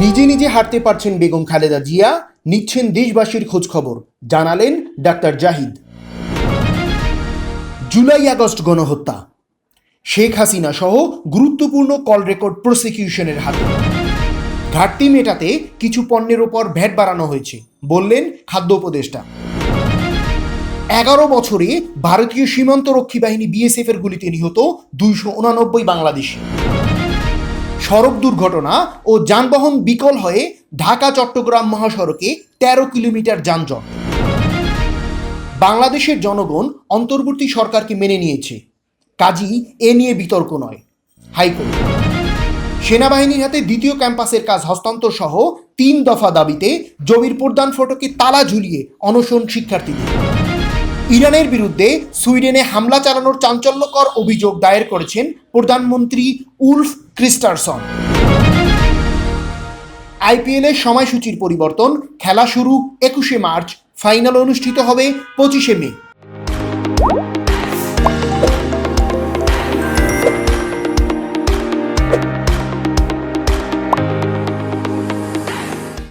যে হারতে পারছেন বেগম খালেদা জিয়া। নিচ্ছেন দেশবাসীর খোঁজ খবর জানালেন ডাক্তার জাহিদ। জুলাই আগস্ট গণহত্যা। শেখ হাসিনা সহ গুরুত্বপূর্ণ কল রেকর্ড প্রসিকিউশনের হাতে। ঘাটতি মেটাতে কিছু পণ্যের ওপর ভ্যাট বাড়ানো হয়েছে, বললেন খাদ্য উপদেষ্টা। এগারো বছরে ভারতীয় সীমান্ত রক্ষী বাহিনী বিএসএফ এর গুলিতে নিহত দুইশো উনানব্বই বাংলাদেশি। সড়ক দুর্ঘটনা ও যানবাহন বিকল হয়ে ঢাকা, চট্টগ্রাম মহাসড়কে তেরো কিলোমিটার যানজট। বাংলাদেশের জনগণ অন্তর্বর্তী সরকারকে মেনে নিয়েছে। কাজী এ নিয়ে বিতর্ক নয়। হাইকোর্ট। সেনাবাহিনীর হাতে দ্বিতীয় ক্যাম্পাসের কাজ হস্তান্তর সহ তিন দফা দাবিতে জমির প্রদান ফটকে তালা ঝুলিয়ে অনশন শিক্ষার্থীদের। ইরানের বিরুদ্ধে সুইডেনে হামলা চালানোর চাঞ্চল্যকর অভিযোগ দায়ের করেছেন প্রধানমন্ত্রী উলফ ক্রিস্টারসন। আইপিএলের সময়সূচির পরিবর্তন, খেলা শুরু একুশে মার্চ, ফাইনাল অনুষ্ঠিত হবে পঁচিশে মে।